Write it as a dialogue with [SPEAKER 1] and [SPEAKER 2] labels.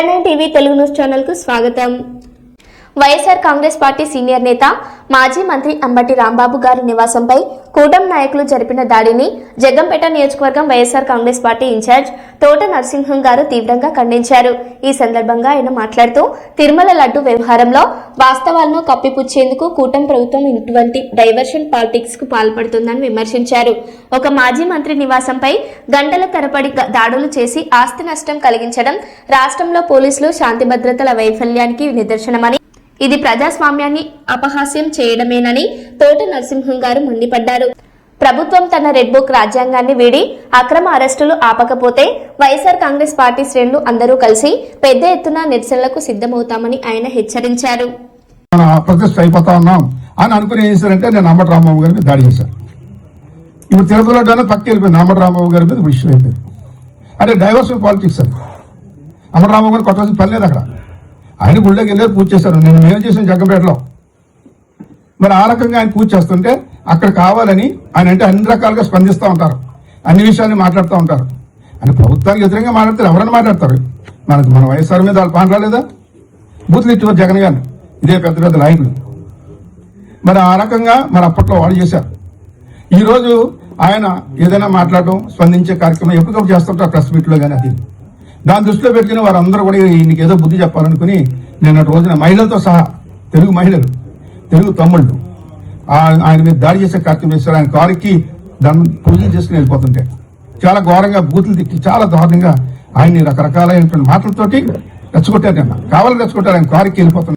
[SPEAKER 1] ARN TV Telugu news ఛానల్కు స్వాగతం. YSR Congress party senior నేత మాజీ మంత్రి అంబటి రాంబాబు గారి నివాసంపై కూటమి నాయకులు జరిపిన దాడిని జగ్గంపేట నియోజకవర్గం వైఎస్ఆర్ కాంగ్రెస్ పార్టీ ఇన్ఛార్జ్ తోట నరసింహం గారు తీవ్రంగా ఖండించారు. ఈ సందర్భంగా ఆయన మాట్లాడుతూ తిరుమల లడ్డు వ్యవహారంలో వాస్తవాలను కప్పిపుచ్చేందుకు కూటమి ప్రభుత్వం ఇటువంటి డైవర్షన్ పాలిటిక్స్కు పాల్పడుతుందని విమర్శించారు. ఒక మాజీ మంత్రి నివాసంపై గంటల తరబడి దాడులు చేసి ఆస్తి నష్టం కలిగించడం రాష్ట్రంలో పోలీసులు శాంతి భద్రతల వైఫల్యానికి నిదర్శనమని ఇది ప్రజాస్వామ్యాన్ని అపహాస్యం చేయడమేనని తోట నరసింహం గారు మండిపడ్డారు. ప్రభుత్వం తన రెడ్ బుక్ రాజ్యాంగాన్ని వీడి అక్రమ అరెస్టులు ఆపకపోతే వైఎస్ఆర్ కాంగ్రెస్ పార్టీ శ్రేణులు అందరూ కలిసి పెద్ద ఎత్తున నిరసనలకు సిద్ధమవుతామని ఆయన హెచ్చరించారు.
[SPEAKER 2] అని అనుకుని ఏం చేశారంటే నేను అంబటి రాంబాబు గారి మీద దాడి చేశాను. ఇప్పుడు తిరుపతిలో పక్క వెళ్ళిపోయింది అంబటి రాంబాబు గారి మీద విషయం అయిపోయింది. అంటే డైవర్సిటీ పాలిటిక్స్ అది. అంబటి రాంబాబు గారు కొట్టాల్సిన పని లేదు అక్కడ. ఆయన గుళ్ళకి వెళ్ళారు పూజ చేశారు. నేను మేము చేసిన జగ్గంపేటలో. మరి ఆ రకంగా ఆయన పూజ చేస్తుంటే అక్కడ కావాలని ఆయన అంటే అన్ని రకాలుగా స్పందిస్తూ ఉంటారు. అన్ని విషయాన్ని మాట్లాడుతూ ఉంటారు. అని ప్రభుత్వానికి వ్యతిరేకంగా మాట్లాడతారు. ఎవరైనా మాట్లాడతారు. మనకు మన వైఎస్ఆర్ మీద వాళ్ళు పాన్ రాలేదా? బూతులు ఇచ్చేవారు జగన్ గారు. ఇదే పెద్ద పెద్ద నాయకులు మరి ఆ రకంగా మరి అప్పట్లో వాళ్ళు చేశారు. ఈరోజు ఆయన ఏదైనా మాట్లాడటం స్పందించే కార్యక్రమం ఎప్పటికప్పుడు చేస్తుంటారు ప్రెస్ మీట్లో కానీ అది. దాని దృష్టిలో పెట్టుకుని వారందరూ కూడా ఈయనకి ఏదో బుద్ధి చెప్పాలనుకుని నిన్న రోజున మహిళలతో సహా తెలుగు మహిళలు తెలుగు తమ్ముళ్ళు ఆయన మీద దాడి చేసే కార్యక్రమం చేశారు. ఆయన కారుకి దాన్ని పూజలు చేసుకుని వెళ్ళిపోతుంటే చాలా ఘోరంగా బూతులు తిట్టి చాలా దారుణంగా ఆయన్ని రకరకాలైనటువంటి మాటలతోటి రెచ్చగొట్టారు నిన్న. కావాలని రెచ్చగొట్టారు. ఆయన కారుకి వెళ్ళిపోతున్నారు